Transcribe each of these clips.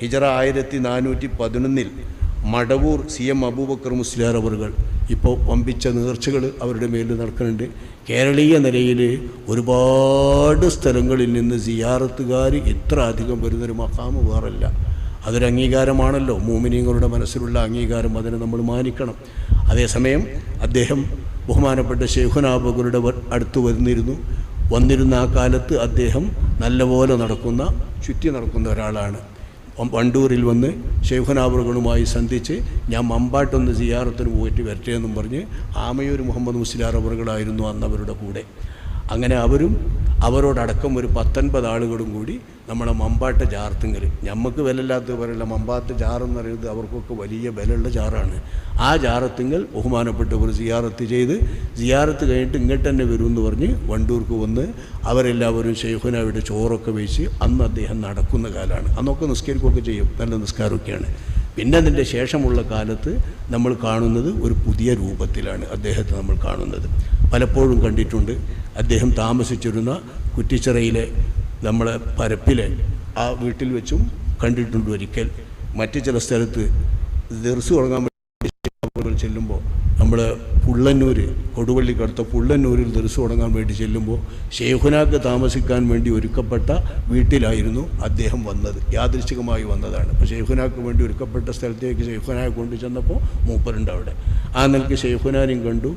ഹിജറ ആയിരത്തി നാനൂറ്റി പതിനൊന്നിൽ മടവൂർ സി എം അബൂബക്കർ മുസ്ലിയാർ അവറുകൾ ഇപ്പോൾ വമ്പിച്ച നേർച്ചകൾ അവരുടെ മേലിൽ നടക്കുന്നുണ്ട്. കേരളീയ നിലയിൽ ഒരുപാട് സ്ഥലങ്ങളിൽ നിന്ന് സിയാറത്തുകാർ ഇത്ര അധികം വരുന്നൊരു മഹാമ് വേറല്ല. അതൊരു അംഗീകാരമാണല്ലോ. മോമിനിയങ്ങളുടെ മനസ്സിലുള്ള അംഗീകാരം അതിനെ നമ്മൾ മാനിക്കണം. അതേസമയം അദ്ദേഹം ബഹുമാനപ്പെട്ട ശേഖുനാബകരുടെ അടുത്ത് വന്നിരുന്നു. വന്നിരുന്ന ആ കാലത്ത് അദ്ദേഹം നല്ലപോലെ നടക്കുന്ന ചുറ്റി നടക്കുന്ന ഒരാളാണ്. വണ്ടൂരിൽ വന്ന് ഷെയ്ഖുനാബറുകളുമായി സന്ധിച്ച് ഞാൻ മമ്പാട്ടൊന്ന് സിയാറത്തിന് പോയിട്ട് വരട്ടെ എന്നും പറഞ്ഞ് ആമയൂർ മുഹമ്മദ് മുസ്ലിയാർ അവറുകളായിരുന്നു അന്ന് അവരുടെ കൂടെ. അങ്ങനെ അവരും അവരോടടക്കം ഒരു പത്തൊൻപത് ആളുകളും കൂടി നമ്മളെ മമ്പാട്ട ജാർത്തിങ്കൽ ഞമ്മക്ക് വിലയില്ലാത്ത പറയില്ല മമ്പാട്ട ചാറെന്ന് പറയുന്നത് അവർക്കൊക്കെ വലിയ വിലയുള്ള ചാറാണ്. ആ ചാറത്തിങ്ങൽ ബഹുമാനപ്പെട്ട് ഒരു സിയാറത്ത് ചെയ്ത് സിയാറത്ത് കഴിഞ്ഞിട്ട് ഇങ്ങോട്ട് തന്നെ വരും എന്ന് പറഞ്ഞ് വണ്ടൂർക്ക് വന്ന് അവരെല്ലാവരും ഷെയ്ഖുനാവിടെ ചോറൊക്കെ വെച്ച് അന്ന് അദ്ദേഹം നടക്കുന്ന കാലമാണ് അന്നൊക്കെ നിസ്കരിക്കുകയൊക്കെ ചെയ്യും. നല്ല നിസ്കാരമൊക്കെയാണ്. പിന്നെ അതിന്റെ ശേഷമുള്ള കാലത്ത് നമ്മൾ കാണുന്നത് ഒരു പുതിയ രൂപത്തിലാണ് അദ്ദേഹത്തെ നമ്മൾ കാണുന്നത്. പലപ്പോഴും കണ്ടിട്ടുണ്ട്. അദ്ദേഹം താമസിച്ചിരുന്ന കുറ്റിച്ചിറയിലെ നമ്മളെ പരപ്പിലെ ആ വീട്ടിൽ വെച്ചും കണ്ടിട്ടുണ്ട് ഒരിക്കൽ. മറ്റു ചില സ്ഥലത്ത് ദർസ് തുടങ്ങാൻ വേണ്ടി ചെല്ലുമ്പോൾ നമ്മൾ പുള്ളന്നൂർ കൊടുവള്ളിക്കടുത്ത പുള്ളന്നൂരിൽ ദർസ് തുടങ്ങാൻ വേണ്ടി ചെല്ലുമ്പോൾ ഷെയ്ഖുനാക്ക് താമസിക്കാൻ വേണ്ടി ഒരുക്കപ്പെട്ട വീട്ടിലായിരുന്നു അദ്ദേഹം വന്നത്. യാദൃശികമായി വന്നതാണ്. അപ്പോൾ ഷെയ്ഖുനാക്ക് വേണ്ടി ഒരുക്കപ്പെട്ട സ്ഥലത്തേക്ക് ഷെയ്ഖുനായെ കൊണ്ടു ചെന്നപ്പോൾ മൂപ്പരുണ്ട് അവിടെ. ആ നിലയ്ക്ക് ഷെയ്ഖുനാനെയും കണ്ടു.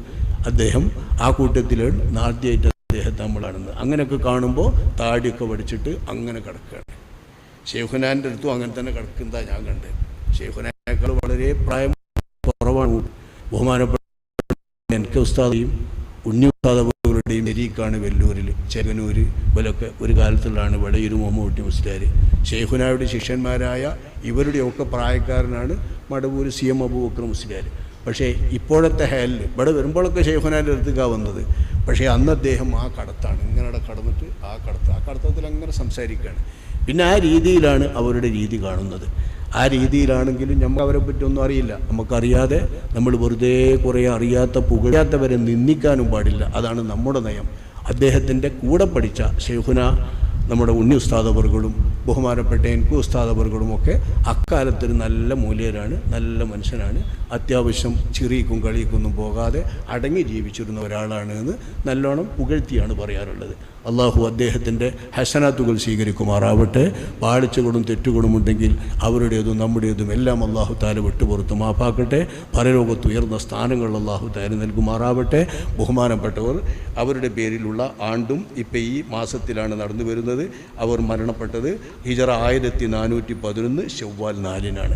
അദ്ദേഹം ആ കൂട്ടത്തിൽ നാദ്യമായിട്ട് അദ്ദേഹത്തെ നമ്മളാണെന്ന് അങ്ങനെയൊക്കെ കാണുമ്പോൾ താടിയൊക്കെ വടിച്ചിട്ട് അങ്ങനെ കിടക്കുകയാണ്. ഷെയ്ഖുനാന്റെ അടുത്തും അങ്ങനെ തന്നെ കിടക്കുന്നതാണ് ഞാൻ കണ്ടത്. ഷെയ്ഖുനാനേക്കാൾ വളരെ പ്രായം കുറവാണ്. ബഹുമാനപ്പെട്ട എനിക്ക് ഉസ്താദയും ഉണ്ണി ഉസ്താദകളുടെയും എരീക്കാണ് വെല്ലൂരിൽ ചെങ്ങനൂര് ഇവരൊക്കെ ഒരു കാലത്തുള്ളതാണ് വെളയൂർ മുഹമ്മദ് മുസ്ലിയാർ ഷെയ്ഖുനായുടെ ശിഷ്യന്മാരായ ഇവരുടെയൊക്കെ പ്രായക്കാരനാണ് മടവൂർ സി എം അബൂബക്കർ മുസ്ലിയാർ പക്ഷേ ഇപ്പോഴത്തെ ഹാലിൽ ഇവിടെ വരുമ്പോഴൊക്കെ ഷെയ്ഖുനാന്റെ അടുത്തേക്കാണ് വന്നത്. പക്ഷേ അന്ന് അദ്ദേഹം ആ കടത്താണ്. ഇങ്ങനെ കടന്നിട്ട് ആ കടത്ത് ആ കടത്തത്തിൽ അങ്ങനെ സംസാരിക്കുകയാണ്. പിന്നെ ആ രീതിയിലാണ് അവരുടെ രീതി കാണുന്നത്. ആ രീതിയിലാണെങ്കിലും നമുക്ക് അവരെ പറ്റി ഒന്നും അറിയില്ല. നമുക്കറിയാതെ നമ്മൾ വെറുതെ കുറേ അറിയാത്ത പുകഴാത്തവരെ നിന്ദിക്കാനും പാടില്ല. അതാണ് നമ്മുടെ നയം. അദ്ദേഹത്തിന്റെ കൂടെ പഠിച്ച ഷെയ്ഖുന നമ്മുടെ ഉണ്ണി ഉസ്താദവറുകളും ബഹുമാനപ്പെട്ട എനിക്ക് ഉസ്താദവറുകളും ഒക്കെ അക്കാലത്തൊരു നല്ല മൂല്യരാണ് നല്ല മനുഷ്യനാണ്. അത്യാവശ്യം ചിറിക്കും കളിക്കൊന്നും പോകാതെ അടങ്ങി ജീവിച്ചിരുന്ന ഒരാളാണ് എന്ന് നല്ലോണം പുകഴ്ത്തിയാണ് പറയാറുള്ളത്. അള്ളാഹു അദ്ദേഹത്തിന്റെ ഹസനാത്തുകൾ സ്വീകരിക്കുമാറാവട്ടെ. പാളിച്ചകളും തെറ്റുകളും ഉണ്ടെങ്കിൽ അവരുടേതും നമ്മുടേതും എല്ലാം അള്ളാഹു താല വിട്ടുപുറത്ത് മാപ്പാക്കട്ടെ. പരലോകത്ത് ഉയർന്ന സ്ഥാനങ്ങൾ അള്ളാഹു താല നൽകുമാറാവട്ടെ. ബഹുമാനപ്പെട്ടവർ അവരുടെ പേരിലുള്ള ആണ്ടും ഇപ്പം ഈ മാസത്തിലാണ് നടന്നു വരുന്നത് അവർ മരണപ്പെട്ടത്. ഹിജറ ആയിരത്തി നാനൂറ്റി പതിനൊന്ന് ഷവ്വാൽ നാലിനാണ്.